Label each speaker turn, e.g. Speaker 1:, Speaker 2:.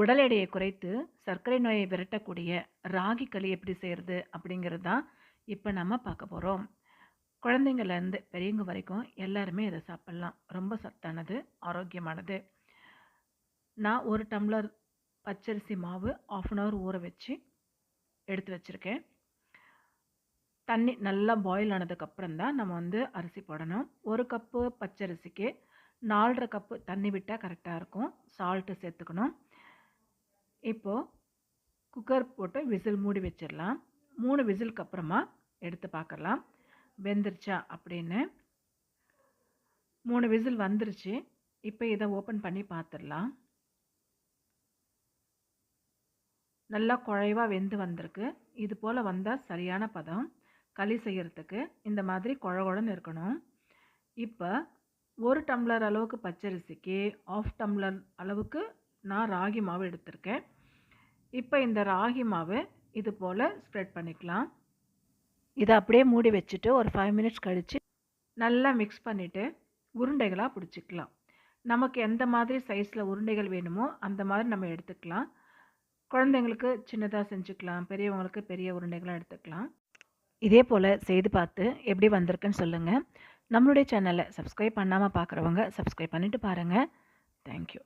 Speaker 1: உடல் எடையை குறைத்து சர்க்கரை நோயை விரட்டக்கூடிய ராகி களி எப்படி செய்கிறது அப்படிங்கிறது தான் இப்போ நம்ம பார்க்க போகிறோம் குழந்தைங்கள்லேருந்து பெரியவங்க வரைக்கும் எல்லாருமே இதை சாப்பிட்லாம். ரொம்ப சத்தானது ஆரோக்கியமானது. நான் ஒரு டம்ளர் பச்சரிசி மாவு ஆஃப் அன் ஹவர் ஊற வச்சு எடுத்து வச்சுருக்கேன். தண்ணி நல்லா பாயில் ஆனதுக்கப்புறம் தான் நம்ம வந்து அரிசி போடணும். ஒரு கப்பு பச்சரிசிக்கு நாலரை கப்பு தண்ணி விட்டால் கரெக்டாக இருக்கும். சால்ட்டு சேர்த்துக்கணும். இப்போது குக்கர் போட்டு விசில் மூடி வச்சிடலாம். மூணு விசிலுக்கு அப்புறமா எடுத்து பார்க்கலாம். வெந்துருச்சா அப்படின்னு. மூணு விசில் வந்துருச்சு. இப்போ இதை ஓப்பன் பண்ணி பார்த்துடலாம். நல்லா குழைவாக வெந்து வந்திருக்கு. இது போல் வந்தால் சரியான பதம். களி செய்கிறதுக்கு இந்த மாதிரி குழகுழன்னு இருக்கணும். இப்போ ஒரு டம்ளர் அளவுக்கு பச்சரிசிக்கு ஆஃப் டம்ளர் அளவுக்கு நான் ராகி மாவு எடுத்திருக்கேன். இப்போ இந்த ராகி மாவு இது போல் ஸ்ப்ரெட் பண்ணிக்கலாம். இதை அப்படியே மூடி வச்சுட்டு ஒரு ஃபைவ் மினிட்ஸ் கழித்து நல்லா மிக்ஸ் பண்ணிவிட்டு உருண்டைகளாக பிடிச்சிக்கலாம். நமக்கு எந்த மாதிரி சைஸில் உருண்டைகள் வேணுமோ அந்த மாதிரி நம்ம எடுத்துக்கலாம். குழந்தைங்களுக்கு சின்னதாக செஞ்சுக்கலாம் பெரியவங்களுக்கு பெரிய உருண்டைகளாக எடுத்துக்கலாம். இதே போல் செய்து பார்த்து எப்படி வந்திருக்குன்னு சொல்லுங்கள் நம்மளுடைய சேனலை சப்ஸ்கிரைப் பண்ணாமல் பார்க்குறவங்க சப்ஸ்கிரைப் பண்ணிவிட்டு பாருங்கள் தேங்க்யூ